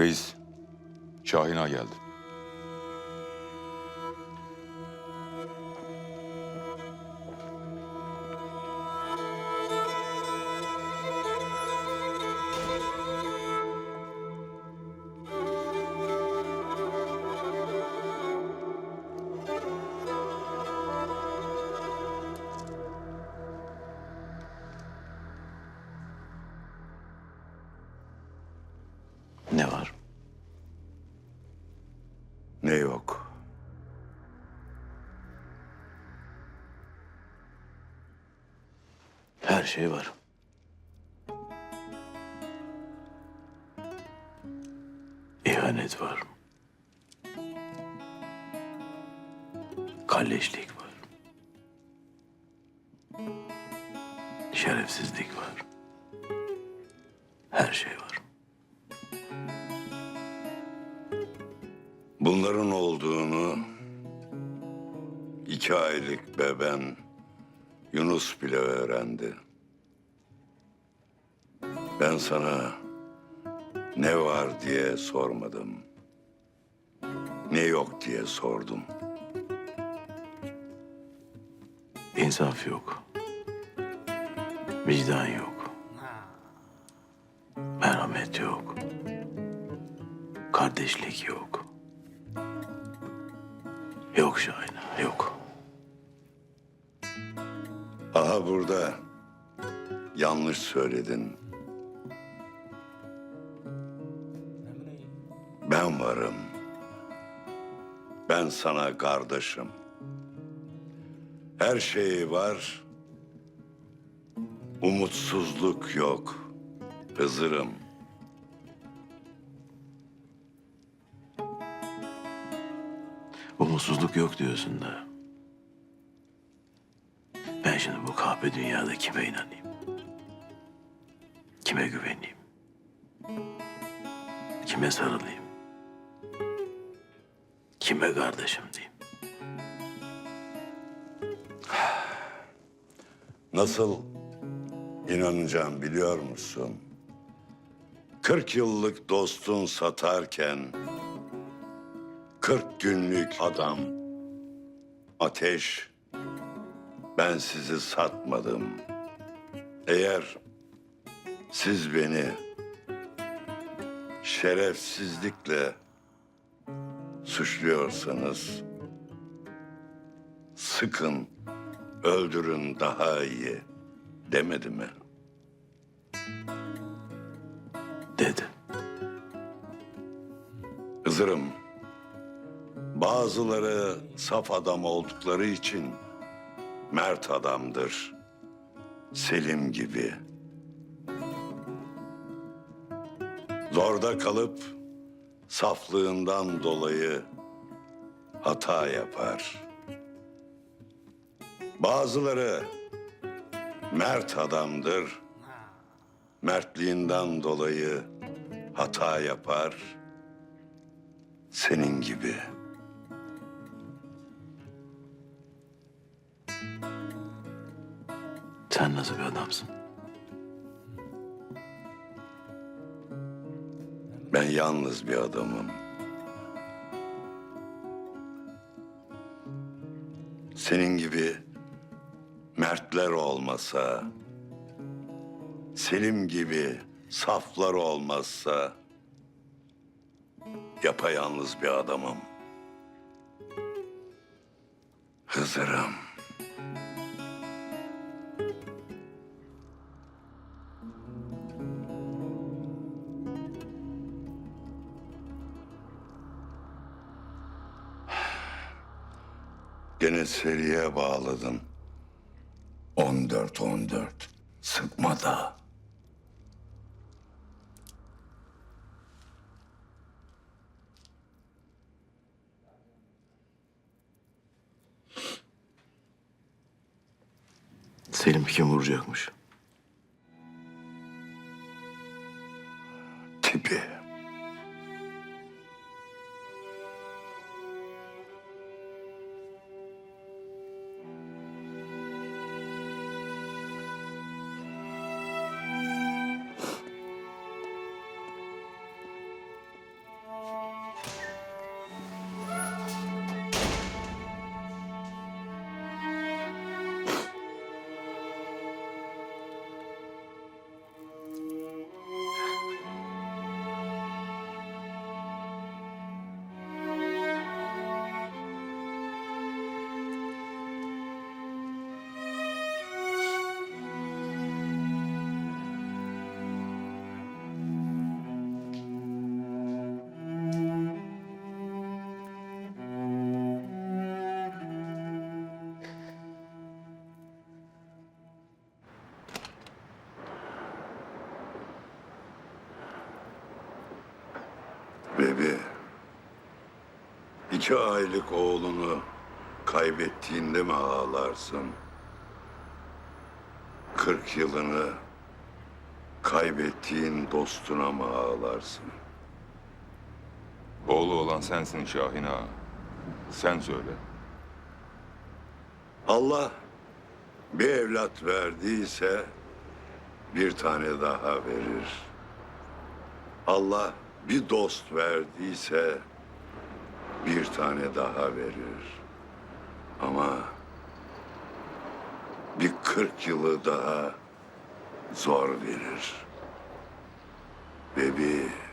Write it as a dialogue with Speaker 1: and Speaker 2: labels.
Speaker 1: Reis, Şahin Ağa geldi.
Speaker 2: Ne
Speaker 3: yok?
Speaker 2: Her şey var. İhanet var. Kalleşlik var. Şerefsizlik var. Her şey var.
Speaker 3: Bunların olduğunu iki aylık beben Yunus bile öğrendi. Ben sana ne var diye sormadım. Ne yok diye sordum.
Speaker 2: İnsaf yok. Vicdan yok. Merhamet yok. Kardeşlik yok. Yok Şahin, yok.
Speaker 3: Aha burada yanlış söyledin. Ben varım. Ben sana kardeşim. Her şey var. Umutsuzluk yok. Hızırım.
Speaker 2: Umutsuzluk yok diyorsun da. Ben şimdi bu kahpe dünyada kime inanayım? Kime güveneyim? Kime sarılayım? Kime kardeşim diyeyim?
Speaker 3: Nasıl inanacağım biliyor musun? 40 yıllık dostun satarken 40 günlük adam ateş ben sizi satmadım. Eğer siz beni şerefsizlikle suçluyorsanız sıkın, öldürün daha iyi demedi mi?
Speaker 2: Dedi.
Speaker 3: Hızırım, bazıları saf adam oldukları için mert adamdır. Selim gibi. Zorda kalıp saflığından dolayı hata yapar. Bazıları mert adamdır. Mertliğinden dolayı hata yapar. Senin gibi.
Speaker 2: Sen nasıl bir adamsın?
Speaker 3: Ben yalnız bir adamım. Senin gibi mertler olmasa, Selim gibi saflar olmazsa yapayalnız bir adamım. Hızırım. Gene seriye bağladın. 14 14. Sıkma da.
Speaker 2: Selim kim vuracakmış?
Speaker 3: Tipi. İki aylık oğlunu kaybettiğinde mi ağlarsın? Kırk yılını kaybettiğin dostuna mı ağlarsın?
Speaker 1: Oğlu olan sensin Şahin ağa. Sen söyle.
Speaker 3: Allah bir evlat verdiyse bir tane daha verir. Allah bir dost verdiyse bir tane daha verir. Ama bir kırk yılı daha zor verir. Ve bir